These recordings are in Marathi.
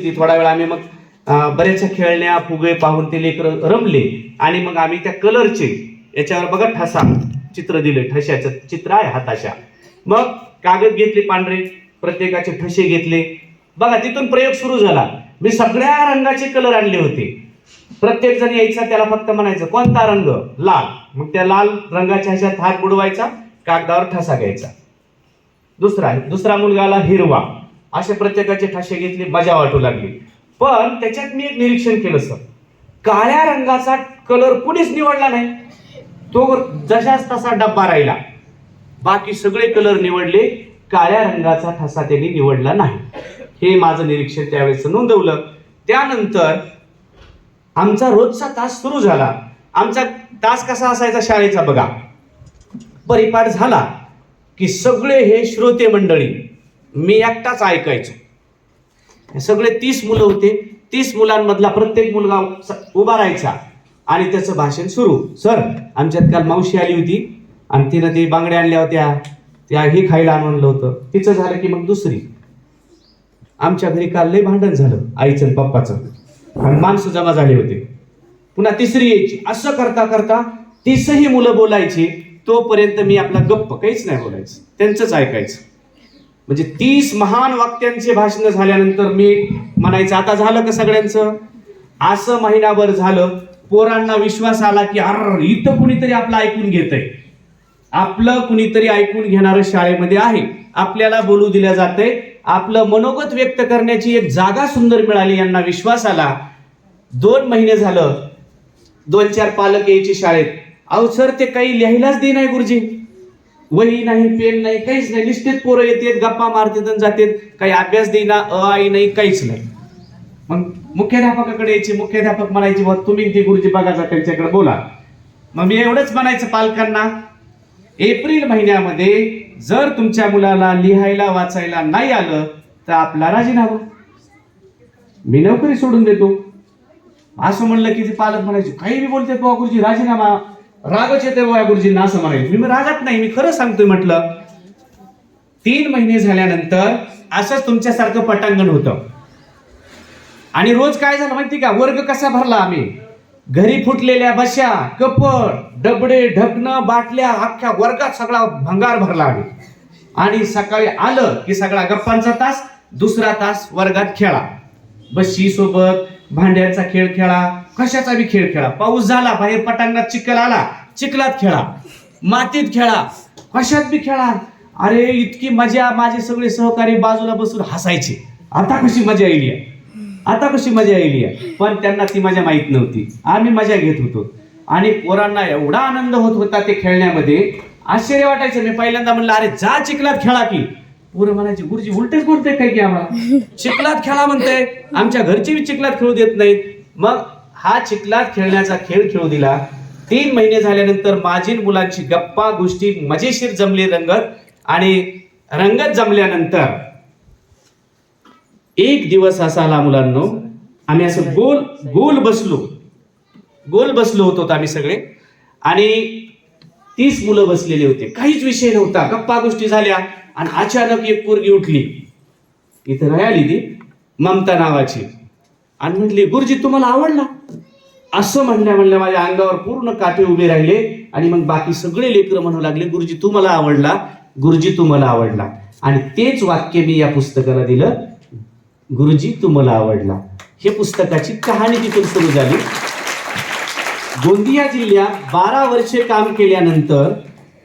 होती थोडा वेळ आम्ही मग बऱ्याचशा खेळण्या फुगे पाहून ते लेकर रमले. आणि मग आम्ही त्या कलरचे याच्यावर बघा ठसा चित्र दिले ठशाचं चित्र आहे हाताशा मग कागद घेतले पांढरे प्रत्येकाचे ठसे घेतले. बघा तिथून प्रयोग सुरू झाला. मी सगळ्या रंगाचे कलर आणले होते. प्रत्येक जण यायचा त्याला फक्त म्हणायचं कोणता रंग? लाल. मग त्या लाल रंगाच्या ह्याच्यात हात बुडवायचा कागदावर ठसा घ्यायचा. दुसरा दुसरा मुलगा आला हिरवा. असे प्रत्येकाचे ठसे घेतले मजा वाटू लागली. पण त्याच्यात मी एक निरीक्षण केलं सर. काळ्या रंगाचा कलर कुणीच निवडला नाही. तो जशाच तसा डब्बा राहिला. बाकी सगळे कलर निवडले काळ्या रंगाचा ठसा त्यांनी निवडला नाही. हे माझं निरीक्षण त्यावेळेस नोंदवलं. त्यानंतर आमचा रोजचा तास सुरू झाला. आमचा तास कसा असायचा शाळेचा बघा. परिपाठ झाला की सगळे हे श्रोते मंडळी मी एकटाच ऐकायचो. सगळे तीस मुलं होते. तीस मुलांमधला प्रत्येक मुलगा स- उभा राहायचा आणि त्याचं भाषण सुरू. सर आमच्यात काल मावशी आली होती आणि तिनं ते बांगड्या आणल्या होत्या. त्या हे खायला आणलं होतं. तिचं झालं की मग दुसरी. आमच्या घरी काल लय भांडण झालं आईचं आणि पप्पाचं. आणि माणसं जमा झाले होते. पुन्हा तिसरी यायची. असं करता करता तीसही मुलं बोलायची. तोपर्यंत मी आपला गप्प काहीच नाही बोलायचं. त्यांचंच ऐकायचं. म्हणजे तीस महान वाक्यांचे भाषण झाल्यानंतर मी म्हणायचं आता झालं का सगळ्यांचं? असं महिनाभर झालं. पोरांना विश्वास आला की अर इथं कुणीतरी आपलं ऐकून घेतंय. आपलं कुणीतरी ऐकून घेणारं शाळेमध्ये आहे. आपल्याला बोलू दिल्या जाते आपलं मनोगत व्यक्त करण्याची एक जागा सुंदर मिळाली यांना विश्वास आला. दोन महिने झालं. दोन चार पालक यायचे शाळेत. अहो सर ते काही लिहायलाच दे नाही गुरुजी. वही नाही पेन नाही काहीच नाही. निश्चित पोरं येतात गप्पा मारतात आणि जातात. काही अभ्यास देईना अ आई नाही काहीच नाही. मग मुख्याध्यापकाकडे यायची मुख्याध्यापक म्हणायची बघ तुम्ही ते गुरुजी बघा जा त्यांच्याकडे बोला. मग मी एवढंच म्हणायचं पालकांना एप्रिल महिन्यामध्ये जर तुमच्या मुलाला लिहायला वाचायला नाही आलं तर आपला राजीनामा. मी नोकरी सोडून देतो. असं म्हणलं की ते पालक म्हणायचे काही बी बोलते बुवा गुरुजी राजीनामा रागच येते बाबा गुरुजींना असं म्हणायचं. म्हणजे मी रागात नाही मी खरं सांगतोय म्हटलं तीन महिने झाल्यानंतर असंच तुमच्यासारखं पटांगण होतं. आणि रोज काय झालं माहिती का? वर्ग कसा भरला आम्ही? घरी फुटलेल्या बशा कपड डबडे ढकणं बाटल्या अख्ख्या वर्गात सगळा भंगार भरला आम्ही. आणि सकाळी आलं की सगळा गप्पांचा तास दुसरा तास वर्गात खेळा. बशी सोबत भांड्यांचा खेळ खेळा कशाचा बी खेळ खेळा. पाऊस झाला बाहेर पटांगणात चिखल आला चिखलात खेळा. मातीत खेळा. कशात बी खेळा. अरे इतकी मजा माझे सगळे सहकारी बाजूला बसून हसायचे. आता कशी मजा येईल आता कशी मजा येईल पण त्यांना ती मजा माहीत नव्हती. आम्ही मजा घेत होतो. आणि पोरांना एवढा आनंद होत होता ते खेळण्यामध्ये. आश्चर्य वाटायचं. मी पहिल्यांदा म्हणलं अरे जा चिखलात खेळा की. पोरं म्हणायचे गुरुजी उलटेच बोलते काय की आम्हाला? चिखलात खेळा म्हणते आमच्या घरचे बी चिखलात खेळू देत नाहीत. मग हा चिखलात खेळण्याचा खेळ खेळू दिला. तीन महिने झाल्यानंतर माझी मुलांची गप्पा गोष्टी मजेशीर जमली रंगत आणि रंगत जमल्यानंतर एक दिवस असा आला मुलांनो आम्ही असं गोल गोल बसलो. गोल बसलो होतो आम्ही सगळे. आणि तीस मुलं बसलेले होते. काहीच विषय नव्हता. गप्पा गोष्टी झाल्या आणि अचानक एक पोरगी उठली. इथं राहिली ती ममता नावाची. आणि म्हटली गुरुजी तुम्हाला आवडला? असं म्हणल्या म्हणल्या माझ्या अंगावर पूर्ण काटे उभे राहिले आणि मग बाकी सगळे लेकरं म्हणू लागले गुरुजी तुम्हाला आवडला? गुरुजी तुम्हाला आवडला. आणि तेच वाक्य मी या पुस्तकाला दिलं. गुरुजी तुम्हाला आवडला. हे पुस्तकाची कहाणी तिथून सुरू झाली. गोंदिया जिल्ह्यात बारा वर्षे काम केल्यानंतर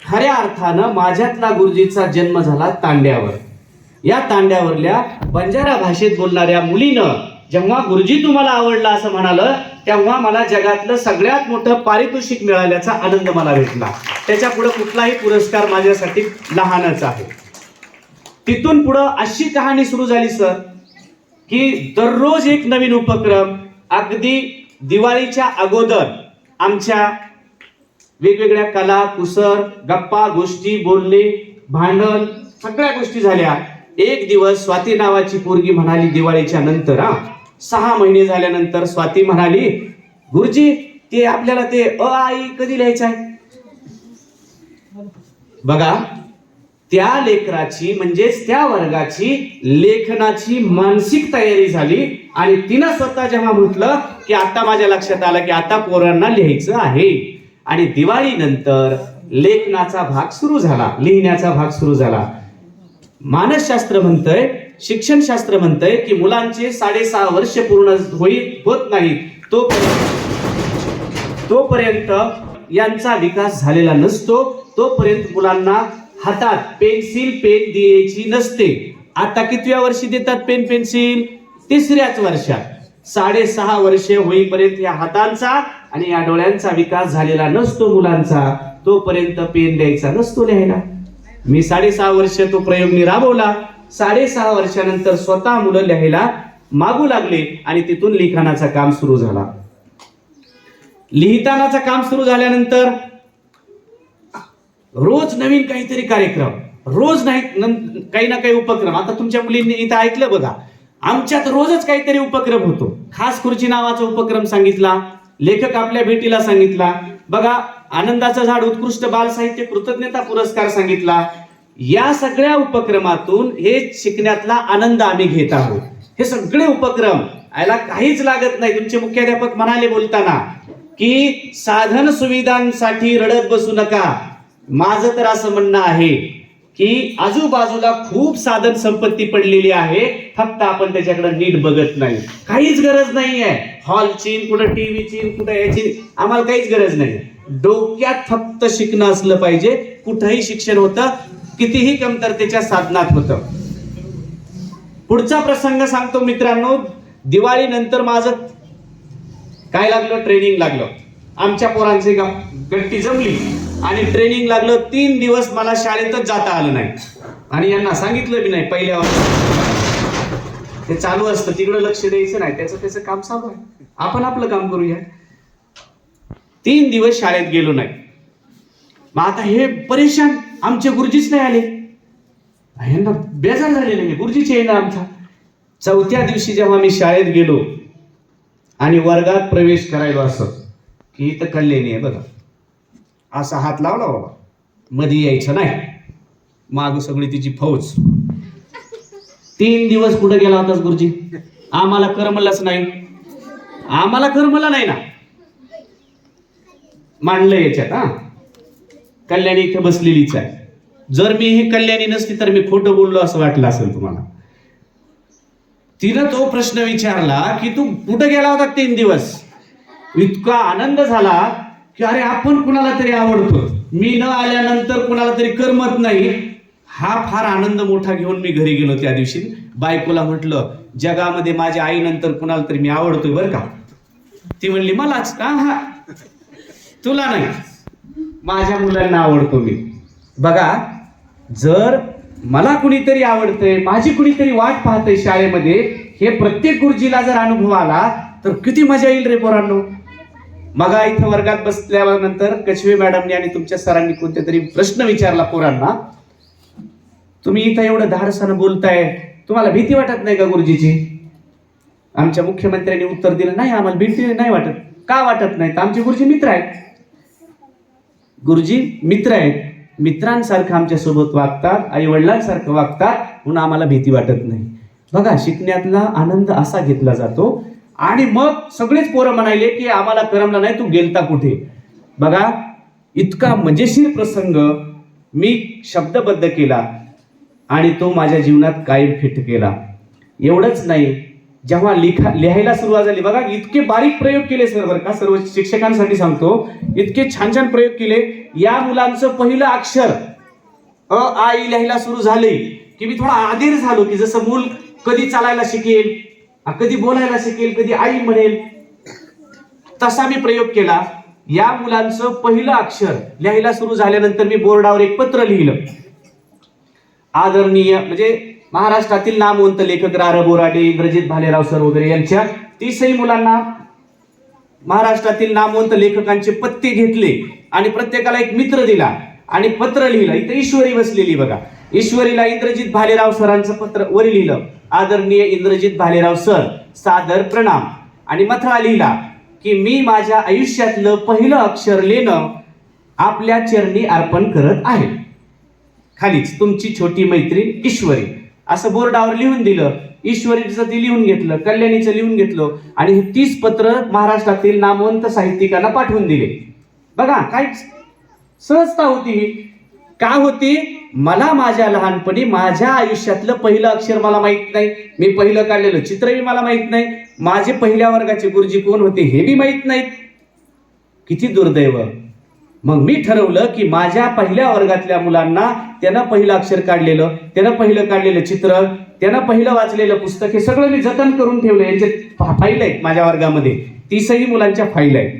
खऱ्या अर्थानं माझ्यातला गुरुजीचा जन्म झाला तांड्यावर. या तांड्यावरल्या बंजारा भाषेत बोलणाऱ्या मुलीनं जेव्हा गुरुजी तुम्हाला आवडला असं म्हणालं तेव्हा मला जगातलं सगळ्यात मोठं पारितोषिक मिळाल्याचा आनंद मला भेटला. त्याच्या पुढे कुठलाही पुरस्कार माझ्यासाठी लहानच आहे. तिथून पुढं अशी कहाणी सुरू झाली सर की दररोज एक नवीन उपक्रम अगदी दिवाळीच्या अगोदर आमच्या वेगवेगळ्या कला कुसर गप्पा गोष्टी बोलणे भांडण सगळ्या गोष्टी झाल्या. एक दिवस स्वाती नावाची पोरगी म्हणाली दिवाळीच्या नंतर हा सहा महिने झाल्यानंतर स्वाती म्हणाली गुरुजी ते आपल्याला ते अ आई कधी लिहायचं आहे? बघा त्या लेकराची म्हणजेच त्या वर्गाची लेखनाची मानसिक तयारी झाली आणि तिनं स्वतः जेव्हा म्हटलं की आता माझ्या लक्षात आलं की आता पोरांना लिहायचं आहे. आणि दिवाळीनंतर लेखनाचा भाग सुरू झाला लिहिण्याचा भाग सुरू झाला. मानसशास्त्र म्हणतंय शिक्षणशास्त्र म्हणतंय की मुलांचे साडेसहा वर्ष पूर्ण होई होत नाही तोपर्यंत तोपर्यंत यांचा विकास झालेला नसतो. तोपर्यंत मुलांना हातात पेन्सिल पेन द्यायची नसते. आता कितव्या वर्षी देतात पेन पेन्सिल? तिसऱ्याच वर्षात. साडेसहा वर्ष होईपर्यंत या हातांचा आणि या डोळ्यांचा विकास झालेला नसतो मुलांचा. तोपर्यंत पेन द्यायचा नसतो लिहायला. मी साडेसहा वर्ष तो प्रयोग मी राबवला. साडेसहा वर्षानंतर स्वतः मुलं लिहायला मागू लागले आणि तिथून लिखाणाचं काम सुरू झाला. लिहितानाचं काम सुरू झाल्यानंतर रोज नवीन काहीतरी कार्यक्रम रोज नाही काही ना काही उपक्रम. आता तुमच्या मुलींनी इथं ऐकलं बघा आमच्यात रोजच काहीतरी उपक्रम होतो. खास खुर्ची नावाचा उपक्रम सांगितला लेखक आपल्या भेटीला सांगितला. बघा आनंदाचं झाड उत्कृष्ट बाल साहित्य कृतज्ञता पुरस्कार सांगितला. या सगळ्या उपक्रमातून हे शिकण्यातला आनंद आम्ही घेत आहोत. हे सगळे उपक्रम याला काहीच लागत नाही. तुमचे मुख्याध्यापक म्हणाले बोलताना की साधन सुविधांसाठी रडत बसू नका. माझं तर असं म्हणणं आहे की आजूबाजूला खूप साधन संपत्ती पडलेली आहे. फक्त आपण त्याच्याकडे नीट बघत नाही. काहीच गरज नाही आहे हॉलची कुठं टीव्हीची कुठं याची आम्हाला काहीच गरज नाही. डोक्यात फक्त शिकणं असलं पाहिजे. कुठंही शिक्षण होतं कितीही कमतरतेच्या साधनात होतं. पुढचा प्रसंग सांगतो मित्रांनो दिवाळीनंतर माझं काय लागलं? ट्रेनिंग लागलं. आमच्या पोरांची गट्टी जमली. आणि ट्रेनिंग लागलं तीन दिवस मला शाळेतच जाता आलं नाही. आणि यांना सांगितलं बी नाही पहिल्या वर्षी. ते चालू असतं तिकडं लक्ष द्यायचं नाही त्याचं त्याचं काम चालू आहे. आपण आपलं काम करूया. तीन दिवस शाळेत गेलो नाही. मग आता हे परेशान आमचे गुरुजीच नाही आले. यांना बेजार झालेले नाही गुरुजीचे येईना आमचा. चौथ्या दिवशी जेव्हा मी शाळेत गेलो आणि वर्गात प्रवेश करायलो असं की इथं कल्याणी आहे बघा. असा हात लावला बाबा. मध्ये यायचं नाही. माग सगळी तिची फौज. तीन दिवस कुठं गेला होतास गुरुजी? आम्हाला करमलंच नाही. आम्हाला करमला नाही ना. मांडलं याच्यात हा. कल्याणी इथे बसलेलीच आहे. जर मी हे कल्याणी नसती तर मी खोटं बोललो असं वाटलं असेल तुम्हाला. तिनं तो प्रश्न विचारला की तू कुठं गेला होता तीन दिवस? इतका आनंद झाला की अरे आपण कुणाला तरी आवडतो. मी न आल्यानंतर कुणाला तरी करमत नाही. हा फार आनंद मोठा घेऊन मी घरी गेलो त्या दिवशी. बायकोला म्हटलं जगामध्ये माझ्या आईनंतर कुणाला तरी मी आवडतोय बरं का? ती म्हणली मलाच का? हा. तुला नाही. माझ्या मुलांना आवडतो मी. बघा जर मला कुणीतरी आवडतंय माझी कुणीतरी वाट पाहतंय शाळेमध्ये हे प्रत्येक गुरुजीला जर अनुभव आला तर किती मजा येईल रे पोरांनो. मगा इथं वर्गात बसल्यानंतर कछवे मॅडमने आणि तुमच्या सरांनी कोणत्या तरी प्रश्न विचारला पोरांना. तुम्ही इथं एवढं धाडसानं बोलताय तुम्हाला भीती वाटत नाही का गुरुजीची? आमच्या मुख्यमंत्र्यांनी उत्तर दिलं नाही आम्हाला भीती नाही वाटत. का वाटत नाही तर आमचे गुरुजी मित्र आहेत. गुरुजी मित्र आहेत. मित्रांसारखं आमच्यासोबत वागतात आई वडिलांसारखं वागतात म्हणून आम्हाला भीती वाटत नाही. बघा शिकण्यातला आनंद असा घेतला जातो. आणि मग सगळेच पोरं म्हणाले की आम्हाला करमला नाही तू गेलता कुठे? बघा इतका मजेशीर प्रसंग मी शब्दबद्ध केला आणि तो माझ्या जीवनात कायम फिट केला. एवढंच नाही जेव्हा लिखा लिहायला सुरुवात झाली बघा इतके बारीक प्रयोग केले सर बरं का सर्व शिक्षकांसाठी सांगतो. इतके छान छान प्रयोग केले. या मुलांचं पहिलं अक्षर अ आ ई लिहायला सुरू झाले. की मी थोडा आधीर झालो की जसं मूल कधी चालायला शिकेल कधी बोलायला शिकेल कधी आई म्हणेल तसा मी प्रयोग केला. या मुलांचं पहिलं अक्षर लिहायला सुरू झाल्यानंतर मी बोर्डावर एक पत्र लिहिलं. आदरणीय म्हणजे महाराष्ट्रातील नामवंत लेखक रा र बोराडे इंद्रजित भालेराव सर वगैरे यांच्या तीसही मुलांना महाराष्ट्रातील नामवंत लेखकांचे पत्ते घेतले आणि प्रत्येकाला एक मित्र दिला आणि पत्र लिहिलं. इथं ईश्वरी बसलेली बघा. ईश्वरीला इंद्रजित भालेराव सरांचं पत्र वर लिहिलं. आदरणीय इंद्रजित भालेराव सर सादर प्रणाम. आणि मथळा लिहिला की मी माझ्या आयुष्यातलं पहिलं अक्षर लेणं आपल्या चरणी अर्पण करत आहे. खालीच तुमची छोटी मैत्रीण ईश्वरी. असं बोर्डावर लिहून दिलं. ईश्वरीचं ते लिहून घेतलं कल्याणीचं लिहून घेतलं आणि हे तीस पत्र महाराष्ट्रातील नामवंत साहित्यिकांना पाठवून दिले. बघा काय सहजता होती ही. का होती? मला माझ्या लहानपणी माझ्या आयुष्यातलं पहिलं अक्षर मला माहीत नाही. मी पहिलं काढलेलं चित्रही मला माहीत नाही. माझे पहिल्या वर्गाचे गुरुजी कोण होते हे बी माहीत नाहीत. किती दुर्दैव. मग मी ठरवलं की माझ्या पहिल्या वर्गातल्या मुलांना त्यानं पहिलं अक्षर काढलेलं त्यानं पहिलं काढलेलं चित्र त्यानं पहिलं वाचलेलं पुस्तक हे सगळं मी जतन करून ठेवलं. यांचे फाईल आहेत माझ्या वर्गामध्ये. तीसही मुलांच्या फाईल आहेत.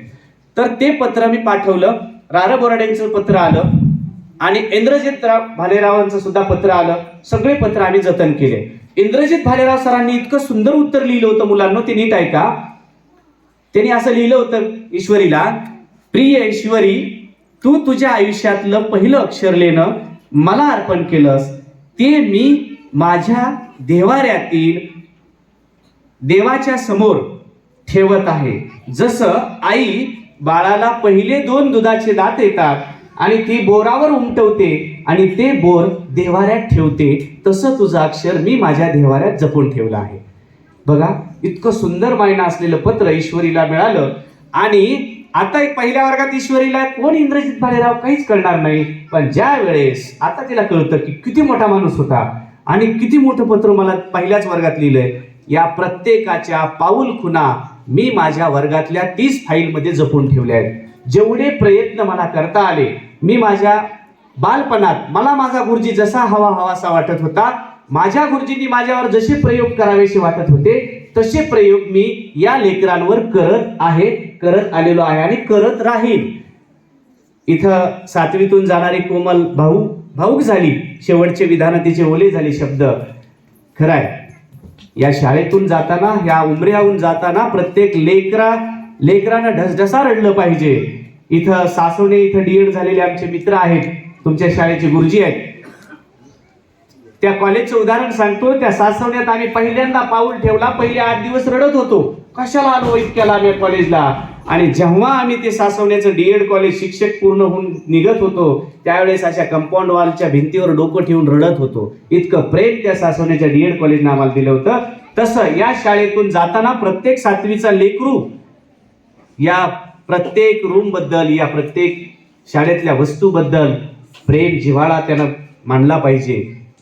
तर ते पत्र मी पाठवलं. रार बोराडेंचं पत्र आलं. आणि इंद्रजित राव भालेरावांचं सुद्धा पत्र आलं. सगळे पत्र आम्ही जतन केले. इंद्रजित भालेराव सरांनी इतकं सुंदर उत्तर लिहिलं होतं मुलांना ते नीट ऐका. त्यांनी असं लिहिलं होतं ईश्वरीला प्रिय ईश्वरी तू तुझ्या आयुष्यातलं पहिलं अक्षर लिहिणं मला अर्पण केलंस. ते मी माझ्या देवाऱ्यातील देवाच्या समोर ठेवत आहे. जसं आई बाळाला पहिले दोन दुधाचे दात येतात आणि ती बोरावर उमटवते आणि ते बोर देवाऱ्यात ठेवते तसं तुझं अक्षर मी माझ्या देवाऱ्यात जपून ठेवलं आहे. बघा इतकं सुंदर मायना असलेलं पत्र ईश्वरीला मिळालं आणि आता एक पहिल्या वर्गात ईश्वरीला कोण इंद्रजित भालेराव काहीच कळणार नाही पण ज्या वेळेस आता तिला कळतं की किती मोठा माणूस होता आणि किती मोठं पत्र मला पहिल्याच वर्गात लिहिलंय या प्रत्येकाच्या पाऊल खुना मी माझ्या वर्गातल्या तीस फाईलमध्ये जपून ठेवल्या आहेत. जेवढे प्रयत्न मला करता आले मी माझ्या बालपणात मला माझा गुरुजी जसा हवा हवासा वाटत होता माझ्या गुरुजींनी माझ्यावर जसे प्रयोग करावेसे वाटत होते तसे प्रयोग मी या लेकरांवर करत आहे. करत आलेलो आहे आणि करत राहील इथं सातवीतून जाणारी कोमल भाऊ भाऊक झाली. शेवटचे विधान तिचे ओले झाले शब्द. खराय. या शाळेतून जाताना या उमऱ्याहून जाताना प्रत्येक लेकरा लेकरानं ढसढसा रडलं पाहिजे. इथं सासवणे इथं डीएड झालेले आमचे मित्र आहेत. तुमच्या शाळेचे गुरुजी आहेत. त्या कॉलेजचं उदाहरण सांगतो. त्या सासवण्यात आम्ही पहिल्यांदा पाऊल ठेवला. पहिले आठ दिवस रडत होतो. कशाला आलो इतक्याला आम्ही कॉलेजला? आणि जेव्हा आम्ही ते सासवण्याचं डी एड कॉलेज शिक्षक पूर्ण होऊन निघत होतो त्यावेळेस अशा कंपाऊंड वॉलच्या भिंतीवर डोकं ठेवून रडत होतो. इतकं प्रेम त्या सासवण्याच्या डी एड कॉलेजनं आम्हाला दिलं होतं. तसं या शाळेतून जाताना प्रत्येक सातवीचा लेकरू या प्रत्येक रूमबद्दल या प्रत्येक शाळेतल्या वस्तूबद्दल प्रेम जिव्हाळा त्यानं मानला पाहिजे.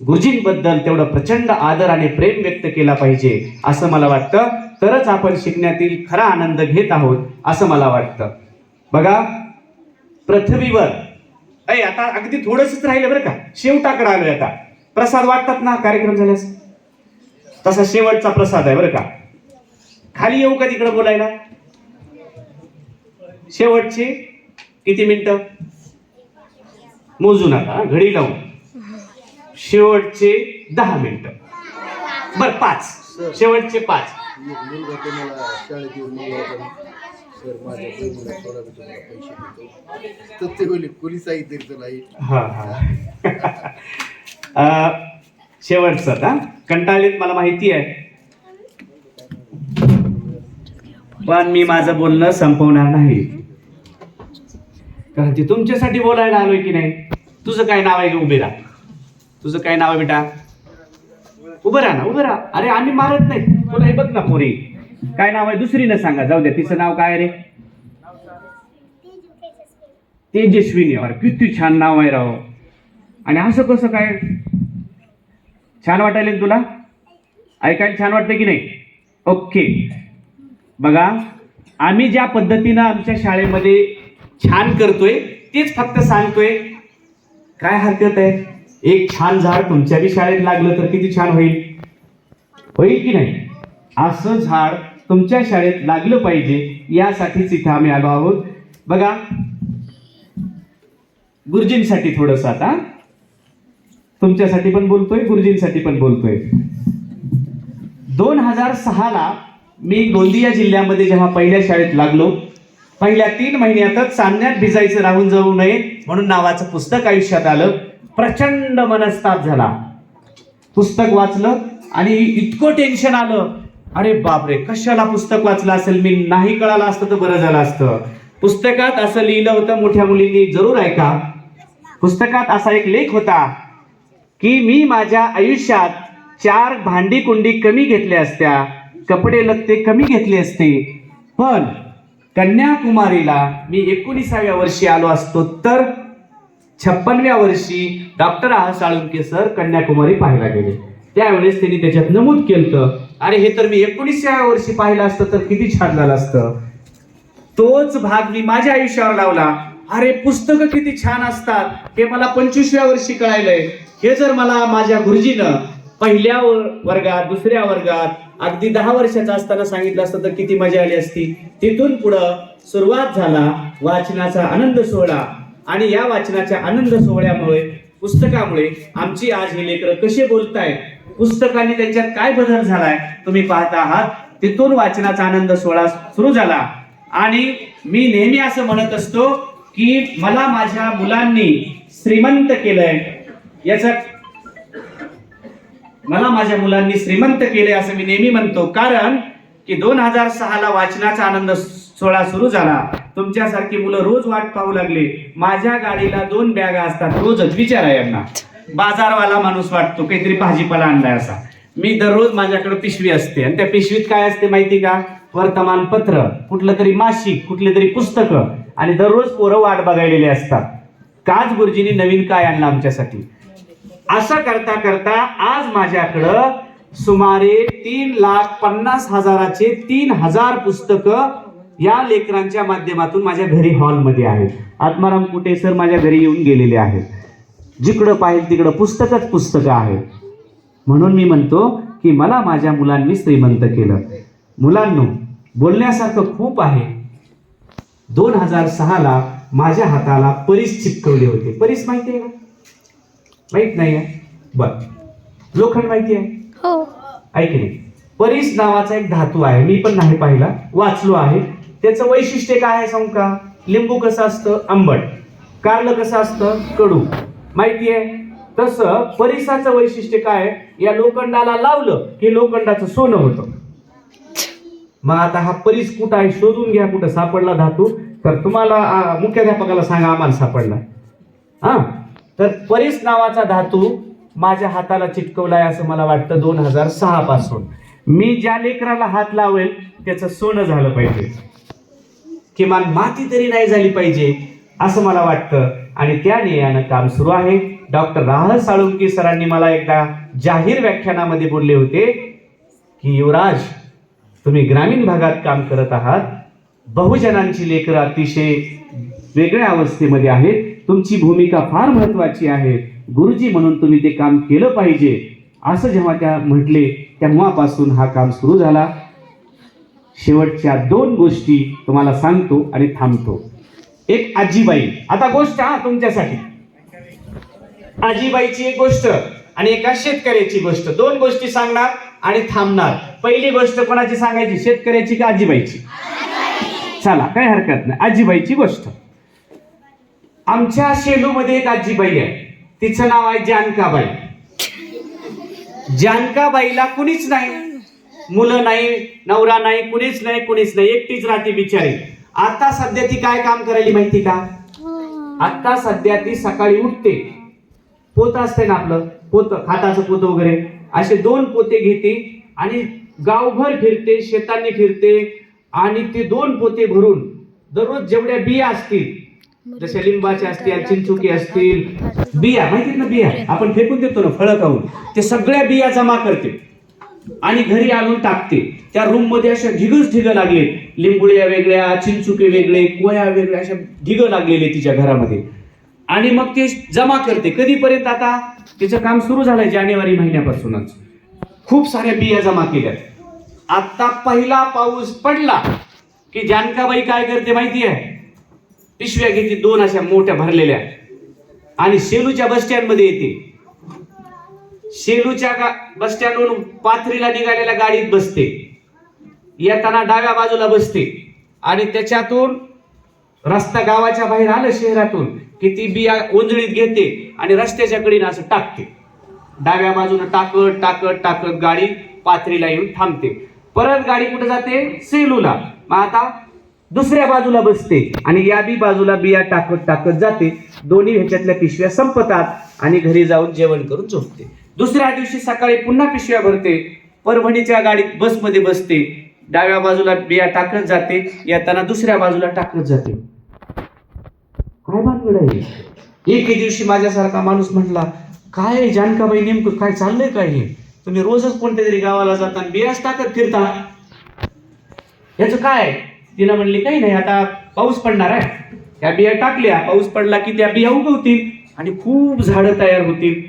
गुरुजींबद्दल तेवढं प्रचंड आदर आणि प्रेम व्यक्त केला पाहिजे असं मला वाटतं. तरच आपण शिकण्यातील खरा आनंद घेत आहोत असं मला वाटतं. बघा पृथ्वीवर अय आता अगदी थोडंसंच राहिलं बरं का. शेवटाकडे आलोय आता. प्रसाद वाटतात ना कार्यक्रम झाल्यास? तसा शेवटचा प्रसाद आहे बरं का. खाली येऊ का तिकडे बोलायला? शेवटचे किती मिनिटं? मोजू नका घडी लावून शेवटचे दहा मिनिटं. बर पाच. शेवटचे पाच. मुलगा तो मला शाळेत येऊन मुलगा होता. सर माझ्या बहिणीला थोडा मी तुम्हाला पैसे देतो. तर ते बोलले पोलीस सांगितलं तरी हा हा. शेवटचा शेवटचं का कंटाळीत मला माहिती आहे. पण मी माझं बोलणं संपवणार नाही. कारण ते तुमच्यासाठी बोलायला आलोय की नाही? तुझं काय नाव आहे का उभे राहा तुझं काय नाव आहे बेटा? उभं राहा ना उभं राहा. अरे आम्ही मारत नाही. तुला हे बघ ना पोरी. काय नाव आहे? दुसरी सांगा. जाऊ द्या तिचं नाव काय रे? तेजस्विनी. अरे किती छान नाव आहे राव. आणि असं कसं काय? छान वाटायला तुला? ऐकायला छान वाटतं की नाही? ओके. बघा आम्ही ज्या पद्धतीनं आमच्या शाळेमध्ये छान करतोय तेच फक्त सांगतोय. काय हरकत आहे? एक छान झाड तुमच्या बी शाळेत लागलं तर किती छान होईल? होईल की नाही? असं झाड तुमच्या शाळेत लागलं पाहिजे यासाठीच इथं आम्ही आलो आहोत. बघा गुरुजींसाठी थोडस आता. तुमच्यासाठी पण बोलतोय गुरुजींसाठी पण बोलतोय. दोन हजार सहाला मी गोंदिया जिल्ह्यामध्ये जेव्हा पहिल्या शाळेत लागलो पहिल्या तीन महिन्यातच सामन्यात भिजायचं राहून जाऊ नये म्हणून नावाचं पुस्तक आयुष्यात आलं. प्रचंड मनस्ताप झाला. पुस्तक वाचलं आणि इतकं टेन्शन आलं. अरे बापरे कशाला पुस्तक वाचलं असेल? मी नाही कळालं असतं तर बरं झालं असतं. पुस्तकात असं लिहिलं होतं मोठ्या मुलींनी जरूर ऐका पुस्तकात असा एक लेख होता की मी माझ्या आयुष्यात चार भांडी कुंडी कमी घेतल्या असत्या कपडे लत्ते कमी घेतले असते. पण कन्याकुमारीला मी एकोणीसाव्या वर्षी आलो असतो तर छप्पनव्या वर्षी डॉक्टर आह साळुंके सर कन्याकुमारी पाहायला गेले. त्यावेळेस त्यांनी त्याच्यात नमूद केलं अरे हे तर मी एकोणीसव्या वर्षी पाहिलं असतं तर किती छान झालं असतं. तोच भाग मी माझ्या आयुष्यावर लावला. अरे पुस्तकं किती छान असतात. हे मला पंचवीसव्या वर्षी कळायलंय हे जर मला माझ्या गुरुजीनं पहिल्या वर्गात दुसऱ्या वर्गात अगदी दहा वर्षाचा असताना सांगितलं असतं तर किती मजा आली असती. तिथून पुढं सुरुवात झाला वाचनाचा आनंद सोहळा. आणि या वाचनाच्या आनंद सोहळ्यामुळे पुस्तकामुळे आमची आज ही लेकरं कसे बोलतायत पुस्तकाने त्यांच्यात काय बदल झालाय तुम्ही पाहता आहात. तिथून वाचनाचा आनंद सोहळा सुरू झाला. आणि मी नेहमी असं म्हणत असतो की मला माझ्या मुलांनी श्रीमंत केलंय. याचा मला माझ्या मुलांनी श्रीमंत केले असं मी नेहमी म्हणतो. कारण की दोन हजार सहा ला वाचनाचा आनंद सोहळा सुरू झाला. तुमच्यासारखी मुलं रोज वाट पाहू लागले. माझ्या गाडीला दोन बॅगा असतात. रोजच विचारा यांना. बाजारवाला माणूस वाटतो काहीतरी भाजीपाला आणलाय असा. मी दररोज माझ्याकडे पिशवी असते. आणि त्या पिशवीत काय असते माहिती का? वर्तमानपत्र कुठलं तरी मासिक कुठले तरी पुस्तकं. आणि दररोज पोरं वाट बघायलेले असतात. काच गुरुजींनी नवीन काय आणलं आमच्यासाठी? असं करता करता आज माझ्याकडं सुमारे तीन लाख पन्नास हजाराचे तीन हजार पुस्तकं या लेकरांच्या माध्यमातून माझ्या घरी हॉलमध्ये आहेत. आत्माराम कुटे सर? माझ्या घरी येऊन गेलेले आहेत. जिकडं पाहिजे तिकडं पुस्तकच पुस्तकं आहेत म्हणून मी म्हणतो की मला माझ्या मुलांनी श्रीमंत केलं. मुलांनो बोलण्यासारखं खूप आहे. दोन हजार सहाला माझ्या हाताला परीस चिपकवले होते. परीस माहिती आहे का? माहीत नाही आहे? बर. लोखंड माहिती आहे? हो. ऐक नाही? परीस नावाचा एक धातू आहे. मी पण नाही पाहिला. वाचलो आहे. त्याचं वैशिष्ट्य काय आहे सांगू का? लिंबू कसं असतं? आंबट. कारलं कसं असतं? कडू. माहिती आहे तसं परिसाचं वैशिष्ट्य काय या लोखंडाला लावलं की लोखंडाचं सोनं होतं. मग आता हा परीस कुठं आहे शोधून घ्या कुठं सापडला धातू. तर तुम्हाला मुख्याध्यापकाला सांगा आम्हाला सापडला. हा? तर परीस नावाचा धातू माझ्या हाताला चिटकवलाय असं मला वाटतं दोन हजार सहा पासून. मी ज्या लेकराला हात लावेल त्याचं सोनं झालं पाहिजे. किमान माती तरी नाही झाली पाहिजे असं मला वाटतं. आणि त्या नेयानं काम सुरू आहे. डॉक्टर राहल साळुंकी सरांनी मला एकदा जाहीर व्याख्यानामध्ये बोलले होते की युवराज तुम्ही ग्रामीण भागात काम करत आहात. बहुजनांची लेकरं अतिशय वेगळ्या अवस्थेमध्ये आहेत. तुमची भूमिका फार महत्वाची आहे. गुरुजी म्हणून तुम्ही ते काम केलं पाहिजे. असं जेव्हा त्या म्हटले तेव्हापासून हा काम सुरू झाला. शेवटच्या दोन गोष्टी तुम्हाला सांगतो आणि थांबतो. एक आजीबाई. आता गोष्ट हा तुमच्यासाठी. आजीबाईची एक गोष्ट आणि एका शेतकऱ्याची गोष्ट. दोन गोष्टी सांगणार आणि थांबणार. पहिली गोष्ट कोणाची सांगायची? शेतकऱ्याची का आजीबाईची? चला काही हरकत नाही. आजीबाईची गोष्ट. आमच्या शेलूमध्ये एक आजीबाई आहे. तिचं नाव आहे जानकाबाई. जानकाबाईला कुणीच नाही. मुलं नाही नवरा नाही कुणीच नाही कुणीच नाही. एकटीच राहते बिचारी. आता सध्या ती काय काम करायली माहिती का? आता सध्या ती सकाळी उठते. पोत असते ना आपलं. पोत खाताचं पोत वगैरे. असे दोन पोते घेते आणि गावभर फिरते शेतांनी फिरते आणि ते दोन पोते भरून दररोज जेवढ्या बिया असतील जशा लिंबाच्या असतील चिंचुकी असतील बिया माहितीत ना बिया? आपण फेकून देतो ना फळं खाऊन. ते सगळ्या बिया जमा करते आणि घरी आणून टाकते. त्या रूममध्ये अशा ढिगच ढिगं लागले. लिंबुळ्या वेगळ्या चिंचुके वेगळे कोया वेगळ्या अशा ढिगं लागलेले तिच्या घरामध्ये. आणि मग ते जमा करते. कधीपर्यंत आता? तिचं काम सुरू झालंय जानेवारी महिन्यापासूनच. खूप साऱ्या बिया जमा केल्यात. आता पहिला पाऊस पडला की जानकाबाई काय करते माहिती आहे पिशव्या घेते दोन अशा मोठ्या भरलेल्या. आणि शेलूच्या बस स्टँडमध्ये येते. शेलूच्या बस स्टँडवरून पाथरीला निघालेल्या गाडीत बसते. येताना डाव्या बाजूला बसते. आणि त्याच्यातून रस्ता गावाच्या बाहेर आलं शहरातून की ती बिया ओंजळीत घेते आणि रस्त्याच्या कडीनं असं टाकते. डाव्या बाजूनं टाकत टाकत टाकत गाडी पाथरीला येऊन थांबते. परत गाडी कुठे जाते? सेलूला. मग आता दुसऱ्या बाजूला बसते आणि या बी बाजूला बिया टाकत टाकत जाते. दोन्ही ह्याच्यातल्या पिशव्या संपतात आणि घरी जाऊन जेवण करून झोपते. दुसऱ्या दिवशी सकाळी पुन्हा पिशव्या भरते. परभणीच्या गाडीत बसमध्ये बसते. डाव्या बाजूला बिया टाकत जाते येताना दुसऱ्या बाजूला टाकत जाते. काय भानगड आहे एके दिवशी माझ्यासारखा माणूस म्हटला काय आहे जानकाबाई नेमकं काय चाललंय काय हे? तुम्ही रोजच कोणत्या तरी गावाला जाता आणि बियाच टाकत फिरता. याचं काय? तिनं म्हणली काही नाही आता पाऊस पडणार आहे. त्या बिया टाकल्या पाऊस पडला की त्या बिया उगवतील आणि खूप झाडं तयार होतील.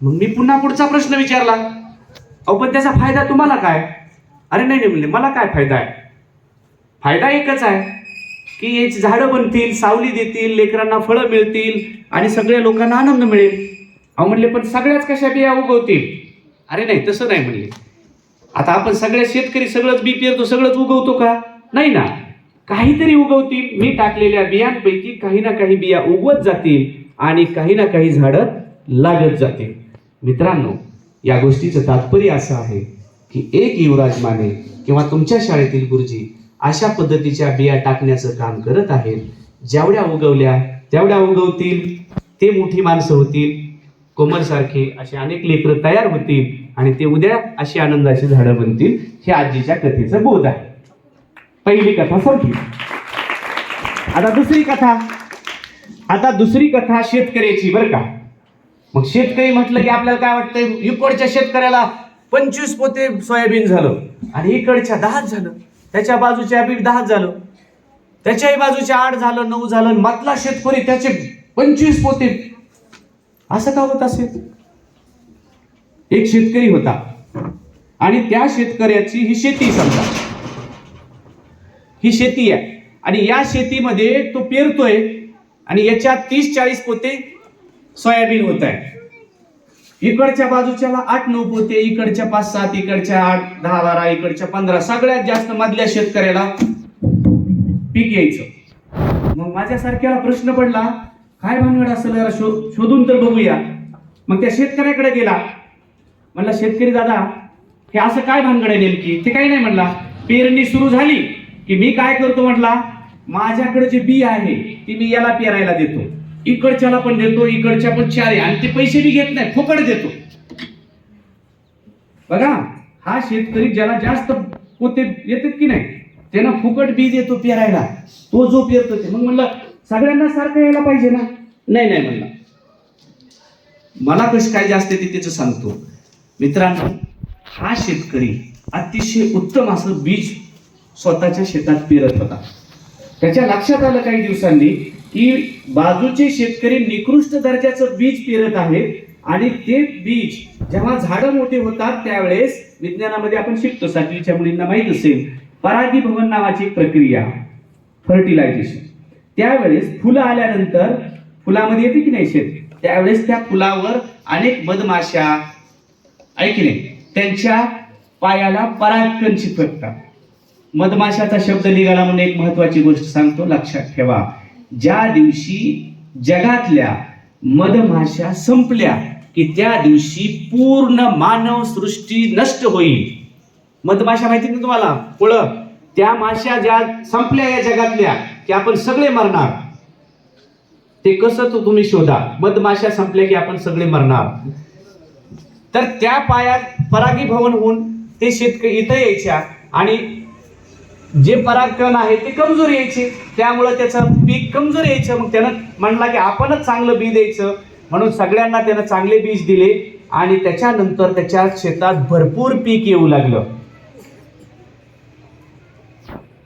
मग मी पुन्हा पुढचा प्रश्न विचारला अहो पण त्याचा फायदा तुम्हाला काय? अरे नाही नाही म्हणले मला काय फायदा आहे? फायदा एकच आहे की याची झाडं बनतील सावली देतील लेकरांना फळं मिळतील आणि सगळ्या लोकांना आनंद मिळेल. अहो म्हणले पण सगळ्याच कशा बिया उगवतील? अरे नाही तसं नाही म्हणले. आता आपण सगळ्या शेतकरी सगळंच बी पेरतो सगळंच उगवतो का? नाही ना. काहीतरी उगवतील. मी टाकलेल्या बियांपैकी काही ना काही बिया उगवत जातील आणि काही ना काही झाडं लागत जातील. मित्रांनो या गोष्टीचं तात्पर्य असं आहे की एक युवराज माने किंवा तुमच्या शाळेतील गुरुजी अशा पद्धतीच्या बिया टाकण्याचं काम करत आहेत. जेवढ्या उगवल्या तेवढ्या उगवतील. ते मोठी माणसं होतील. कोमरसारखे असे अनेक लेकरं तयार होतील आणि ते उद्या अशी आनंदाची झाडं बनतील हे आजीच्या कथेचं बोध आहे. पहिली कथा संपली. आता दुसरी कथा. आता दुसरी कथा शेतकऱ्याची बरं का. मग शेतकरी म्हटलं की आपल्याला काय वाटतंय? युकोडच्या शेतकऱ्याला पंचवीस पोते सोयाबीन झालं. आणि इकडच्या दहाच झालं. त्याच्या बाजूच्या बी दहाच झालं. त्याच्याही बाजूच्या आठ झालं नऊ झालं आणि मधला शेतकरी त्याचे पंचवीस पोते. असं का होत असेल? एक शेतकरी होता. आणि त्या शेतकऱ्याची ही शेती समजा. ही शेती आहे. आणि या शेतीमध्ये तो पेरतोय. आणि याच्यात तीस चाळीस पोते सोयाबीन होत आहे. इकडच्या बाजूच्याला आठ नऊ पोते इकडच्या पाच सात इकडच्या आठ दहा बारा इकडच्या पंधरा. सगळ्यात जास्त मधल्या शेतकऱ्याला पीक यायचं. मग माझ्यासारख्याला प्रश्न पडला काय भानगड असेल जरा शो- शोधून तर बघूया. मग त्या शेतकऱ्याकडे गेला. म्हणला शेतकरी दादा हे असं काय भानगड आहे नेमकी? ते काही नाही म्हणला. पेरणी सुरू झाली की मी काय करतो म्हटला माझ्याकडे जे बी आहे ती मी याला पेरायला देतो. इकडच्याला पण देतो इकडच्या पण चार आहे. आणि ते पैसे बी घेत नाही फुकट देतो. बघा हा शेतकरी ज्याला जास्त पोते येतात की नाही त्यांना फुकट बी देतो पेरायला. तो जो पेरतो ते. मग म्हणलं सगळ्यांना सारखं यायला पाहिजे ना? नाही नाही म्हणलं. मला कशी काय जास्त येते त्याचं सांगतो. मित्रांनो हा शेतकरी अतिशय उत्तम असं बीज स्वतःच्या शेतात पेरत होता. त्याच्या लक्षात आलं काही दिवसांनी की बाजूचे शेतकरी निकृष्ट दर्जाचं बीज पेरत आहेत आणि ते बीज जेव्हा झाडं मोठी होतात त्यावेळेस विज्ञानामध्ये आपण शिकतो सातवीच्या मुलींना माहीत असेल परागीभवन नावाची एक प्रक्रिया फर्टिलायझेशन त्यावेळेस फुलं आल्यानंतर फुलामध्ये येते की नाही शेत? त्यावेळेस त्या फुलावर अनेक मधमाशा ऐकले त्यांच्या पायाला परागकण चिकटतात मधमाशाचा शब्द निघाला म्हणून एक महत्वाची गोष्ट सांगतो लक्षात ठेवा. ज्या दिवशी जगातल्या मधमाशा संपल्या की त्या दिवशी पूर्ण मानव सृष्टी नष्ट होईल. मधमाशा माहिती ना तुम्हाला? पुढं त्या माश्या ज्या संपल्या या जगातल्या की आपण सगळे मरणार. ते कसं तो तुम्ही शोधा. मधमाशा संपल्या की आपण सगळे मरणार. तर त्या पायात परागीभवन होऊन ते शेतकरी इथं यायच्या आणि जे परागकण आहे ते कमजोर यायचे. त्यामुळं त्याचं पीक कमजोर यायचं. मग त्यानं म्हणला की आपणच चांगलं बी द्यायचं. म्हणून सगळ्यांना त्यानं चांगले बीज दिले आणि त्याच्यानंतर त्याच्या शेतात भरपूर पीक येऊ लागलं.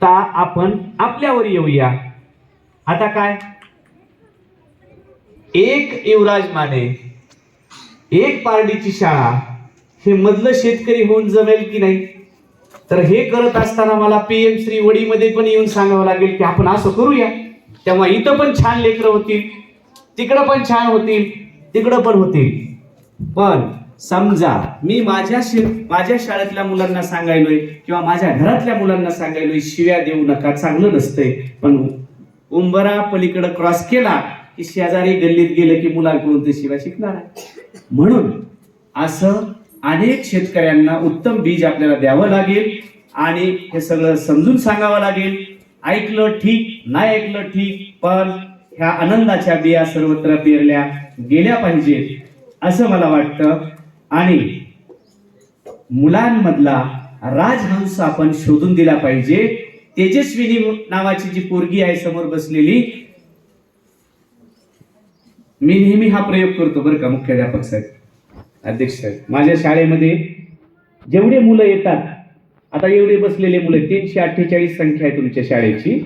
ता आपण आपल्यावर येऊया. आता काय? एक युवराज माने एक पारडीची शाळा हे मधलं शेतकरी होऊन जमेल की नाही? तर हे करत असताना मला पीएम श्री वडीमध्ये पण येऊन सांगावं लागेल की आपण असं करूया. तेव्हा इथं पण छान लेकरं होतील तिकडं पण छान होतील तिकडं पण होतील. पण समजा मी माझ्या शि माझ्या शाळेतल्या मुलांना सांगायलोय किंवा माझ्या घरातल्या मुलांना सांगायलोय शिव्या देऊ नका चांगलं नसतंय. पण उंबरा पलीकडं क्रॉस केला की शेजारी गल्लीत गेलं की मुलांकडून ते शिव्या शिकणार आहे म्हणून असं अनेक शेतकऱ्यांना उत्तम बीज आपल्याला द्यावं लागेल आणि हे सगळं समजून सांगावं लागेल. ऐकलं ठीक नाही ऐकलं ठीक पण ह्या आनंदाच्या बिया सर्वत्र पेरल्या गेल्या पाहिजेत असं मला वाटतं. आणि मुलांमधला राजहंस आपण शोधून दिला पाहिजे. तेजस्विनी नावाची जी पोरगी आहे समोर बसलेली मी नेहमी हा प्रयोग करतो बरं का मुख्याध्यापक साहेब. अध्यक्ष साहेब माझ्या शाळेमध्ये जेवढे मुलं येतात आता एवढे बसलेले मुलं तीनशे अठ्ठेचाळीस संख्या आहे तुमच्या शाळेची.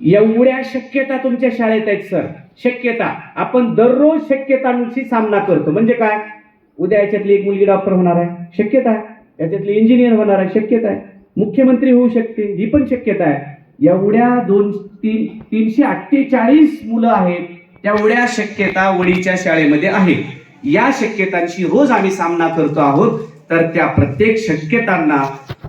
एवढ्या शक्यता तुमच्या शाळेत आहेत सर. शक्यता. आपण दररोज शक्यतांशी सामना करतो. म्हणजे काय? उद्या याच्यातली एक मुलगी डॉक्टर होणार आहे. शक्यता. आहे याच्यातली इंजिनियर होणार आहे. शक्यता आहे. मुख्यमंत्री होऊ शकते ही पण शक्यता आहे. एवढ्या दोन तीन तीनशे अठ्ठेचाळीस मुलं आहेत तेवढ्या शक्यता वडीच्या शाळेमध्ये आहेत. या शक्यतांशी रोज आम्ही सामना करतो आहोत तर त्या प्रत्येक शक्यतांना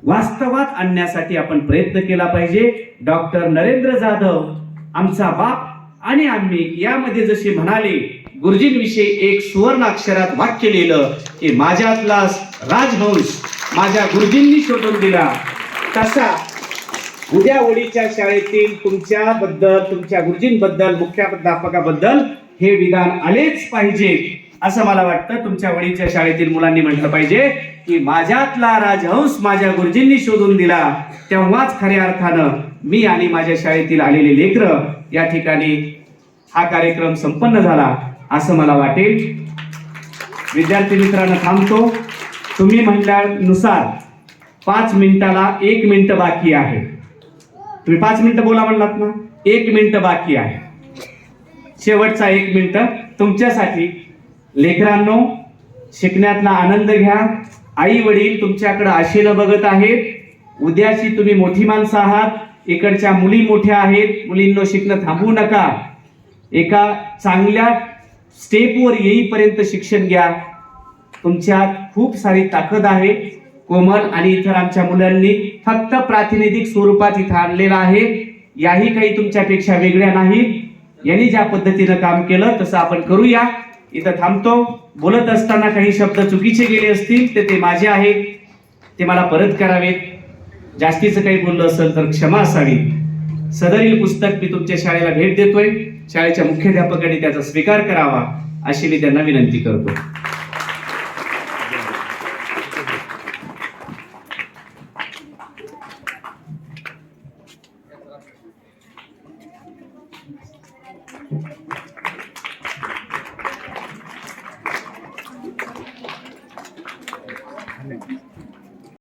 वास्तवात आणण्यासाठी आपण प्रयत्न केला पाहिजे. डॉक्टर नरेंद्र जाधव आमचा बाप आणि आम्ही यामध्ये जसे म्हणाले गुरुजींविषयी एक सुवर्ण अक्षरात वाक्य लिहिलं की माझ्यातला राजहंस माझ्या गुरुजींनी शोधून दिला. तसा उद्या ओळीच्या शाळेतील तुमच्याबद्दल तुमच्या गुरुजींबद्दल मुख्याध्यापकाबद्दल हे विधान आलेच पाहिजे. असं मला वाटतं तुमच्या वडीच्या शाळेतील मुलांनी म्हटलं पाहिजे की माझ्यातला राजहंस माझ्या गुरुजींनी शोधून दिला तेव्हाच खऱ्या अर्थानं मी आणि माझ्या शाळेतील आलेले लेकर या ठिकाणी हा कार्यक्रम संपन्न झाला असं मला वाटेल. विद्यार्थी मित्रांनो थांबतो. तुम्ही म्हणल्यानुसार पाच मिनिटाला एक मिनिट बाकी आहे. तुम्ही पाच मिनिटं बोला म्हणलात ना? एक मिनिट बाकी आहे. शेवटचा एक मिनिट तुमच्यासाठी लेकरांनो शिकण्यातला आनंद घ्या. आई वडील तुमच्याकडे आशेनं बघत आहेत. उद्याची तुम्ही मोठी माणसं आहात. इकडच्या मुली मोठ्या आहेत. मुलींनो शिकणं थांबवू नका. एका चांगल्या स्टेपवर येईपर्यंत शिक्षण घ्या. तुमच्यात खूप सारी ताकद आहे. कोमल आणि इतर आमच्या मुलांनी फक्त प्रातिनिधिक स्वरूपात इथं आणलेलं आहे. याही काही तुमच्यापेक्षा वेगळ्या नाहीत. यांनी ज्या पद्धतीनं काम केलं तसं आपण करूया. इथं थांबतो. बोलत असताना काही शब्द चुकीचे गेले असतील तर ते माझे आहेत. ते मला परत करावेत. जास्तीचं काही बोललं असेल तर क्षमा असावी. सदरील पुस्तक मी तुमच्या शाळेला भेट देतोय. शाळेच्या मुख्याध्यापकांनी त्याचा स्वीकार करावा अशी मी त्यांना विनंती करतो.